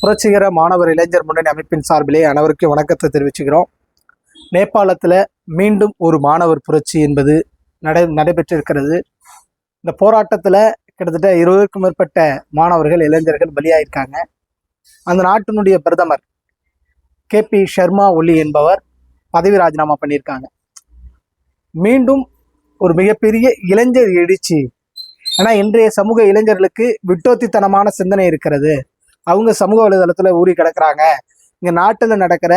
புரட்சிகர மாணவர் இளைஞர் முன்னணி அமைப்பின் சார்பிலே அனைவருக்கும் வணக்கத்தை தெரிவிச்சுக்கிறோம். நேபாளத்தில் மீண்டும் ஒரு மாணவர் புரட்சி என்பது நடை நடைபெற்றிருக்கிறது. இந்த போராட்டத்தில் கிட்டத்தட்ட இருபதுக்கும் மேற்பட்ட மாணவர்கள் இளைஞர்கள் பலியாயிருக்காங்க. அந்த நாட்டினுடைய பிரதமர் கே பி ஷர்மா ஒலி என்பவர் பதவி ராஜினாமா பண்ணியிருக்காங்க. மீண்டும் ஒரு மிகப்பெரிய இளைஞர் எழுச்சி. ஏன்னா இன்றைய சமூக இளைஞர்களுக்கு விட்டோத்தித்தனமான சிந்தனை இருக்கிறது. அவங்க சமூக வலைதளத்துல ஊறி கிடக்குறாங்க. இங்க நாட்டுல நடக்கிற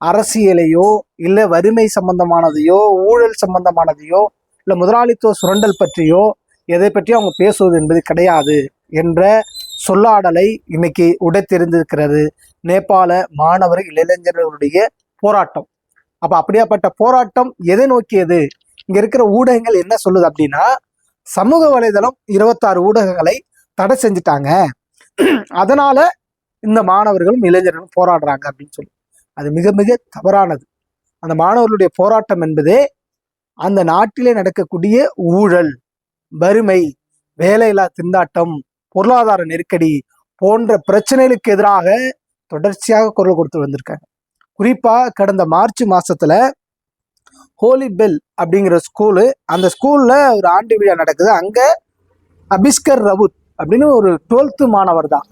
அரசியலையோ இல்ல வறுமை சம்பந்தமானதையோ ஊழல் சம்பந்தமானதையோ இல்ல முதலாளித்துவ சுரண்டல் பற்றியோ எதை பற்றியும் அவங்க பேசுவது என்பது கிடையாது என்ற சொல்லாடலை இன்னைக்கு உடைத்தெரிந்திருக்கிறது நேபாள மாணவர் இளைஞர்களுடைய போராட்டம். அப்ப அப்படியாப்பட்ட போராட்டம் எதை நோக்கியது? இங்க இருக்கிற ஊடகங்கள் என்ன சொல்லுது அப்படின்னா சமூக வலைதளம் இருபத்தாறு ஊடகங்களை தடை செஞ்சுட்டாங்க. அதனால இந்த மாணவர்களும் இளைஞர்களும் போராடுறாங்க அப்படின்னு சொல்லி. அது மிக மிக தவறானது. அந்த மாணவர்களுடைய போராட்டம் என்பதே அந்த நாட்டிலே நடக்கக்கூடிய ஊழல் வறுமை வேலையில்லா திண்டாட்டம் பொருளாதார நெருக்கடி போன்ற பிரச்சனைகளுக்கு எதிராக தொடர்ச்சியாக குரல் கொடுத்து வந்திருக்காங்க. குறிப்பா கடந்த மார்ச் மாசத்துல ஹோலி பெல் அப்படிங்கிற ஸ்கூலு அந்த ஸ்கூல்ல ஒரு ஆண்டு விழா நடக்குது. அங்க அபிஸ்கர் ரவுத் அப்படின்னு ஒரு டுவெல்த்து மாணவர் தான்.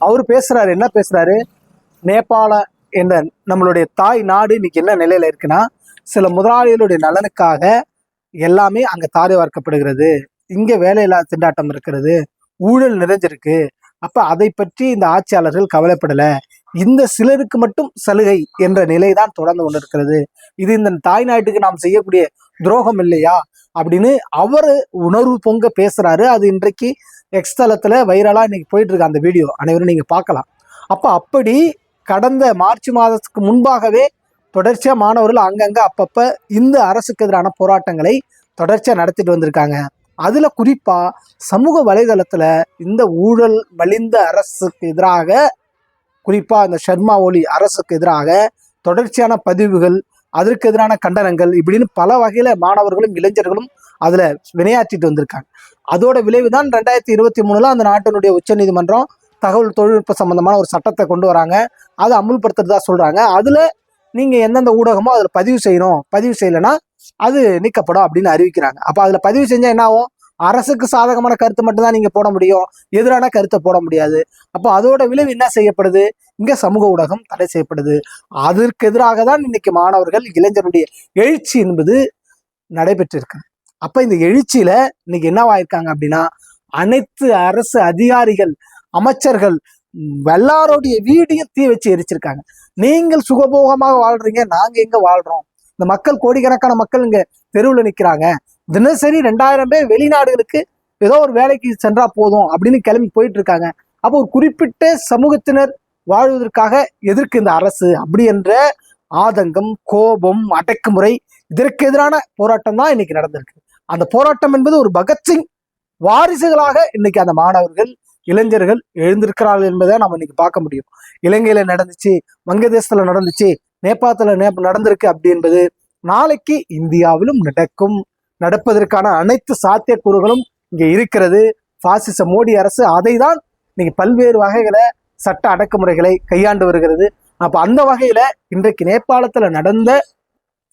அவர் பேசுகிறாரு என்ன பேசுகிறாரு நேபாள என்ற நம்மளுடைய தாய் நாடு இன்னைக்கு என்ன நிலையில் இருக்குன்னா சில முதலாளிகளுடைய நலனுக்காக எல்லாமே அங்கே தாரை வார்க்கப்படுகிறது. இங்கே வேலையில்லா திண்டாட்டம் இருக்கிறது. ஊழல் நிறைஞ்சிருக்கு. அப்போ அதை பற்றி இந்த ஆட்சியாளர்கள் கவலைப்படலை. இந்த சிலருக்கு மட்டும் சலுகை என்ற நிலை தான் தொடர்ந்து கொண்டிருக்கிறது. இது இந்த தாய் நாட்டுக்கு நாம் செய்யக்கூடிய துரோகம் இல்லையா? அப்படின்னு அவர் உணர்வு பொங்க பேசுறாரு. அது இன்றைக்கு எக்ஸ் வைரலாக இன்றைக்கி போயிட்டுருக்கு அந்த வீடியோ அனைவரும் நீங்கள் பார்க்கலாம். அப்போ அப்படி கடந்த மார்ச் மாதத்துக்கு முன்பாகவே தொடர்ச்சியாக மாணவர்கள் அங்கங்கே அப்பப்போ இந்த அரசுக்கு எதிரான போராட்டங்களை தொடர்ச்சியாக நடத்திட்டு வந்திருக்காங்க. அதில் குறிப்பாக சமூக வலைதளத்தில் இந்த ஊழல் மலிந்த அரசுக்கு எதிராக குறிப்பாக இந்த ஷர்மா ஒலி அரசுக்கு எதிராக தொடர்ச்சியான பதிவுகள் அதற்கு எதிரான கண்டனங்கள் இப்படின்னு பல வகையில் மாணவர்களும் இளைஞர்களும் அதில் வினையாற்றிட்டு வந்திருக்காங்க. அதோட விளைவு தான் ரெண்டாயிரத்தி இருபத்தி மூணில் அந்த நாட்டினுடைய உச்சநீதிமன்றம் தகவல் தொழில்நுட்ப சம்மந்தமான ஒரு சட்டத்தை கொண்டு வராங்க. அதை அமுல்படுத்துறதா சொல்கிறாங்க அதில் நீங்கள் எந்தெந்த ஊடகமோ அதில் பதிவு செய்யணும். பதிவு செய்யலைன்னா அது நீக்கப்படும் அப்படின்னு அறிவிக்கிறாங்க. அப்போ அதில் பதிவு செஞ்சால் என்ன ஆகும்? அரசுக்கு சாதகமான கருத்து மட்டும்தான் நீங்கள் போட முடியும். எதிரான கருத்தை போட முடியாது. அப்போ அதோட விளைவு என்ன செய்யப்படுது? இங்க சமூக ஊடகம் தடை செய்யப்படுது. அதற்கு எதிராக தான் இன்னைக்கு மாணவர்கள் இளைஞருடைய எழுச்சி என்பது நடைபெற்றிருக்கு. அப்ப இந்த எழுச்சியில இன்னைக்கு என்னவாயிருக்காங்க அப்படின்னா அனைத்து அரசு அதிகாரிகள் அமைச்சர்கள் எல்லாருடைய எல்லாரோடைய வீடையும் தீ வச்சு எரிச்சிருக்காங்க. நீங்கள் சுகபோகமாக வாழ்றீங்க நாங்க எங்க வாழ்றோம்? இந்த மக்கள் கோடிக்கணக்கான மக்கள் இங்க தெருவில் நிற்கிறாங்க தினசரி ரெண்டாயிரம் பேர் வெளிநாடுகளுக்கு ஏதோ ஒரு வேலைக்கு சென்றா போதும் அப்படின்னு கிளம்பி போயிட்டு இருக்காங்க. அப்போ ஒரு குறிப்பிட்ட சமூகத்தினர் வாழ்வதற்காக எதிர்க்கு இந்த அரசு? அப்படி என்ற ஆதங்கம் கோபம் அடக்குமுறை இதற்கு எதிரான போராட்டம் தான் இன்னைக்கு நடந்திருக்கு. அந்த போராட்டம் என்பது ஒரு பகத்சிங் வாரிசுகளாக இன்னைக்கு அந்த மாணவர்கள் இளைஞர்கள் எழுந்திருக்கிறார்கள் என்பதை நம்ம இன்னைக்கு பார்க்க முடியும். இலங்கையில நடந்துச்சு வங்கதேசத்துல நடந்துச்சு நேபாளத்துல நே நடந்திருக்கு அப்படி என்பது நாளைக்கு இந்தியாவிலும் நடக்கும். நடப்பதற்கான அனைத்து சாத்தியக்கூறுகளும் இங்க இருக்கிறது. பாசிச மோடி அரசு அதை தான் இன்னைக்கு பல்வேறு வகைகளை சட்ட அடக்குமுறைகளை கையாண்டு வருகிறது. அப்ப அந்த வகையில இன்றைக்கு நேபாளத்துல நடந்த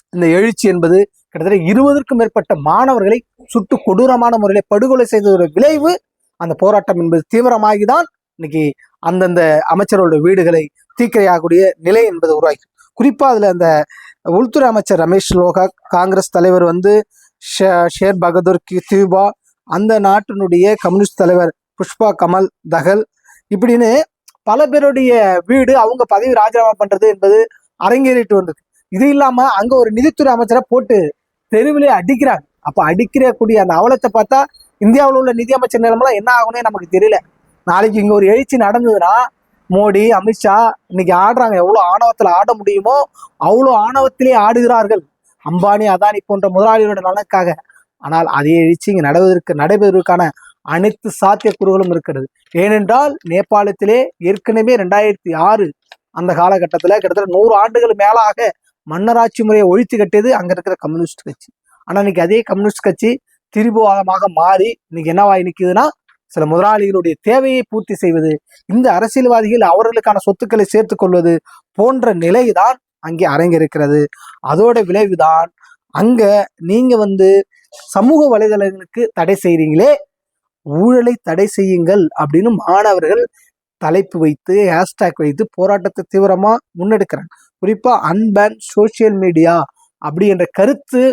இந்த எழுச்சி என்பது கிட்டத்தட்ட இருபதற்கும் மேற்பட்ட மாணவர்களை சுட்டு கொடூரமான முறையில் படுகொலை செய்ததோட விளைவு. அந்த போராட்டம் என்பது தீவிரமாகி தான் இன்னைக்கு அந்தந்த அமைச்சரோட வீடுகளை தீக்கிரையாகக்கூடிய நிலை என்பது உருவாகி. குறிப்பா அதுல அந்த உள்துறை அமைச்சர் ரமேஷ் லோகா காங்கிரஸ் தலைவர் வந்து ஷே- ஷேர் பகதூர் கி- அந்த நாட்டினுடைய கம்யூனிஸ்ட் தலைவர் புஷ்பா கமல் தகல் இப்படின்னு பல பேருடைய வீடு அவங்க பதவி ராஜினாமா பண்றது என்பது அரங்கேறிட்டு வந்தது. இது இல்லாம அங்க ஒரு நிதித்துறை அமைச்சரை போட்டு தெருவிலே அடிக்கிறாங்க. அப்ப அடிக்கிறக்கூடிய அந்த அவலத்தை பார்த்தா இந்தியாவில் உள்ள நிதி அமைச்சர் என்ன ஆகும்னே நமக்கு தெரியல. நாளைக்கு இங்க ஒரு எழுச்சி நடந்ததுன்னா மோடி அமித்ஷா இன்னைக்கு ஆடுறாங்க. எவ்வளவு ஆணவத்துல ஆட முடியுமோ அவ்வளோ ஆணவத்திலே ஆடுகிறார்கள். அம்பானி அதானி போன்ற முதலாளிகளோட நலனுக்காக. ஆனால் அதே எழுச்சி இங்கே நடவதற்கு நடைபெறுவதற்கான அனைத்து சாத்தியக்கூறுகளும் இருக்கிறது. ஏனென்றால் நேபாளத்திலே ஏற்கனவே ரெண்டாயிரத்தி ஆறு அந்த காலகட்டத்தில் கிட்டத்தட்ட நூறு ஆண்டுகள் மேலாக மன்னராட்சி முறையை ஒழித்து கட்டியது அங்கே இருக்கிற கம்யூனிஸ்ட் கட்சி. ஆனால் இன்னைக்கு அதே கம்யூனிஸ்ட் கட்சி திரிபுவாதமாக மாறி இன்னைக்கு என்னவாய் நிற்குதுன்னா சில முதலாளிகளுடைய தேவையை பூர்த்தி செய்வது இந்த அரசியல்வாதிகள் அவர்களுக்கான சொத்துக்களை சேர்த்து கொள்வது போன்ற நிலைதான் அங்கே அரங்கிருக்கிறது அதோட விளைவுதான் அங்க நீங்க வந்து சமூக வலைதளங்களுக்கு தடை செய்கிறீங்களே ஊழலை தடை செய்யுங்கள் அப்படின்னு மாணவர்கள் தலைப்பு வைத்து ஹேஷ்டேக் வைத்து போராட்டத்தை தீவிரமாக முன்னெடுக்கிறாங்க. குறிப்பாக அன்பேன் சோசியல் மீடியா அப்படி என்ற கருத்து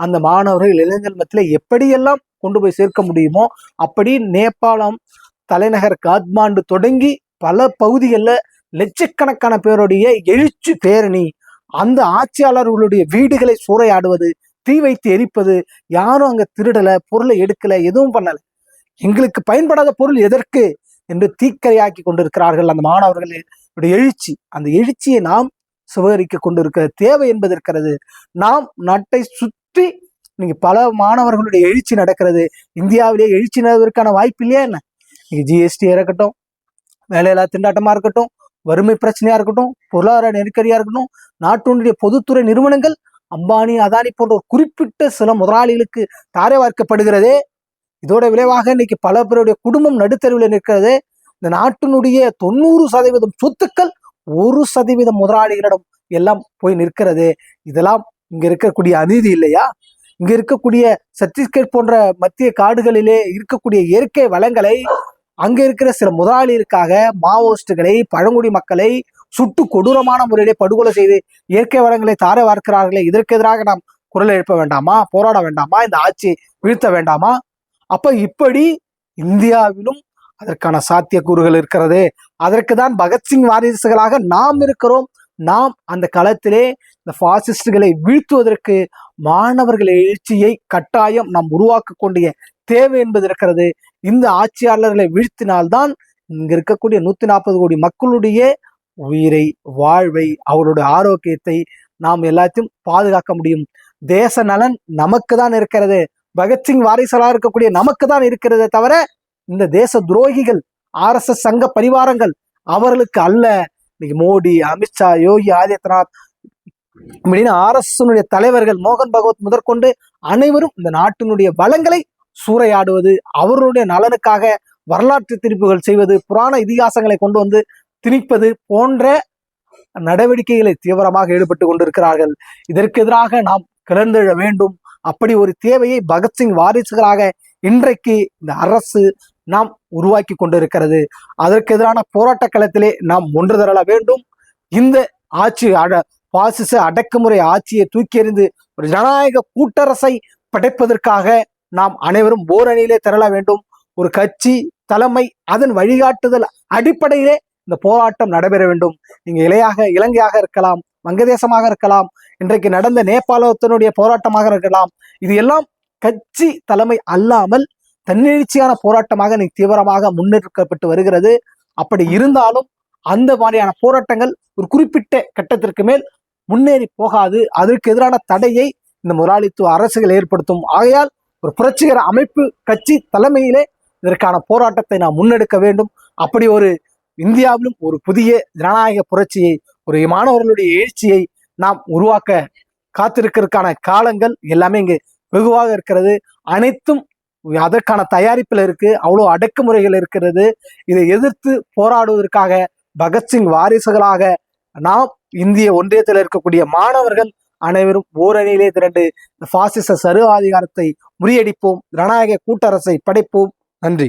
அந்த மாணவர்கள் இளைஞர்கள் மத்தியில் எப்படியெல்லாம் கொண்டு போய் சேர்க்க முடியுமோ அப்படி நேபாளம் தலைநகர் காத்மாண்டு தொடங்கி பல பகுதிகளில் லட்சக்கணக்கான பேருடைய எழுச்சி பேரணி அந்த ஆட்சியாளர்களுடைய வீடுகளை சூறையாடுவது தீ வைத்து எரிப்பது யாரும் அங்கே திருடலை பொருளை எடுக்கலை எதுவும் பண்ணலை. எங்களுக்கு பயன்படாத பொருள் எதற்கு என்று தீக்கரையாக்கி கொண்டிருக்கிறார்கள் அந்த மாணவர்களுடைய எழுச்சி அந்த எழுச்சியை நாம் சுவகரிக்க கொண்டிருக்கிற தேவை என்பது இருக்கிறது. நாம் நாட்டை சுற்றி நீங்க பல மாணவர்களுடைய எழுச்சி நடக்கிறது. இந்தியாவிலேயே எழுச்சி நடவதற்கான வாய்ப்பு இல்லையா என்ன? நீங்க ஜிஎஸ்டியா இருக்கட்டும் வேலையில்லா திண்டாட்டமா இருக்கட்டும் வறுமை பிரச்சனையா இருக்கட்டும் பொருளாதார நெருக்கடியா இருக்கட்டும் நாட்டினுடைய பொதுத்துறை நிறுவனங்கள் அம்பானி அதானி போன்ற ஒரு குறிப்பிட்ட சில முதலாளிகளுக்கு தாரை வார்க்கப்படுகிறதே. இதோட விளைவாக இன்னைக்கு பல பேருடைய குடும்பம் நடுத்தருவில் நிற்கிறது. இந்த நாட்டினுடைய தொண்ணூறு சதவீதம் சொத்துக்கள் ஒரு சதவீதம் முதலாளிகளிடம் எல்லாம் போய் நிற்கிறது. இதெல்லாம் இங்க இருக்கக்கூடிய அநீதி இல்லையா? இங்க இருக்கக்கூடிய சத்தீஸ்கர் போன்ற மத்திய காடுகளிலே இருக்கக்கூடிய இயற்கை வளங்களை அங்க இருக்கிற சில முதலாளிகளுக்காக மாவோயிஸ்டுகளை பழங்குடி மக்களை சுட்டு கொடூரமான முறையிலே படுகொலை செய்து இயற்கை வளங்களை தார வார்க்கிறார்களே இதற்கு எதிராக நாம் குரல் எழுப்ப வேண்டாமா? போராட வேண்டாமா? இந்த ஆட்சி வீழ்த்த வேண்டாமா? அப்ப இப்படி இந்தியாவிலும் அதற்கான சாத்தியக்கூறுகள் இருக்கிறது. அதற்கு தான் பகத்சிங் வாரிசுகளாக நாம் இருக்கிறோம். நாம் அந்த களத்திலே இந்த பாசிஸ்டுகளை வீழ்த்துவதற்கு மாணவர்கள் எழுச்சியை கட்டாயம் நாம் உருவாக்க கொண்டிய தேவை என்பது இருக்கிறது. இந்த ஆட்சியாளர்களை வீழ்த்தினால்தான் இங்க இருக்கக்கூடிய நூத்தி நாற்பது கோடி மக்களுடைய உயிரை வாழ்வை அவருடைய ஆரோக்கியத்தை நாம் எல்லாத்தையும் பாதுகாக்க முடியும். தேச நலன் நமக்கு தான் இருக்கிறது. பகத்சிங் வாரிசலாக இருக்கக்கூடிய நமக்கு தான் இருக்கிறதே தவிர இந்த தேச துரோகிகள் ஆர்எஸ்எஸ் சங்க பரிவாரங்கள் அவர்களுக்கு அல்ல. இன்னைக்கு மோடி அமித்ஷா யோகி ஆதித்யநாத் இப்படின்னு ஆர்எஸ்எஸ் தலைவர்கள் மோகன் பகவத் முதற்கொண்டு அனைவரும் இந்த நாட்டினுடைய வளங்களை சூறையாடுவது அவர்களுடைய நலனுக்காக வரலாற்று திருப்புகள் செய்வது புராண இதிகாசங்களை கொண்டு வந்து திணிப்பது போன்ற நடவடிக்கைகளை தீவிரமாக ஈடுபட்டு கொண்டிருக்கிறார்கள். இதற்கு எதிராக நாம் கிளர்ந்தெழ வேண்டும். அப்படி ஒரு தேவையை பகத்சிங் வாரிசுகளாக இன்றைக்கு இந்த அரசு நாம் உருவாக்கி கொண்டிருக்கிறது. அதற்கு எதிரான போராட்ட களத்திலே நாம் ஒன்று திரள வேண்டும். இந்த ஆட்சி அட பாசிச அடக்குமுறை ஆட்சியை தூக்கி எறிந்து ஒரு ஜனநாயக கூட்டரசை படைப்பதற்காக நாம் அனைவரும் ஓரணியிலே திரள வேண்டும். ஒரு கட்சி தலைமை அதன் வழிகாட்டுதல் அடிப்படையிலே இந்த போராட்டம் நடைபெற வேண்டும். நீங்க இலையாக இலங்கையாக இருக்கலாம் வங்கதேசமாக இருக்கலாம் இன்றைக்கு நடந்த நேபாளத்தினுடைய போராட்டமாக இருக்கலாம். இது எல்லாம் கட்சி தலைமை அல்லாமல் தன்னெழுச்சியான போராட்டமாக இன்னைக்கு தீவிரமாக முன்னெடுக்கப்பட்டு வருகிறது. அப்படி இருந்தாலும் அந்த மாதிரியான போராட்டங்கள் ஒரு குறிப்பிட்ட கட்டத்திற்கு மேல் முன்னேறி போகாது. அதற்கு எதிரான தடையை இந்த முதலாளித்துவ அரசுகள் ஏற்படுத்தும். ஆகையால் ஒரு புரட்சிகர அமைப்பு கட்சி தலைமையிலே இதற்கான போராட்டத்தை நாம் முன்னெடுக்க வேண்டும். அப்படி ஒரு இந்தியாவிலும் ஒரு புதிய ஜனநாயக புரட்சியை ஒரு மாணவர்களுடைய எழுச்சியை நாம் உருவாக்க காத்திருக்கிறதுக்கான காலங்கள் எல்லாமே இங்கு வெகுவாக இருக்கிறது. அனைத்தும் அதற்கான தயாரிப்பில் இருக்கு. அவ்வளோ அடக்குமுறைகள் இருக்கிறது. இதை எதிர்த்து போராடுவதற்காக பகத்சிங் வாரிசுகளாக நாம் இந்திய ஒன்றியத்தில் இருக்கக்கூடிய மாணவர்கள் அனைவரும் ஓரணியிலே திரண்டு இந்த பாசிச சர்வாதிகாரத்தை முறியடிப்போம். ஜனநாயக கூட்டரசை படைப்போம். நன்றி.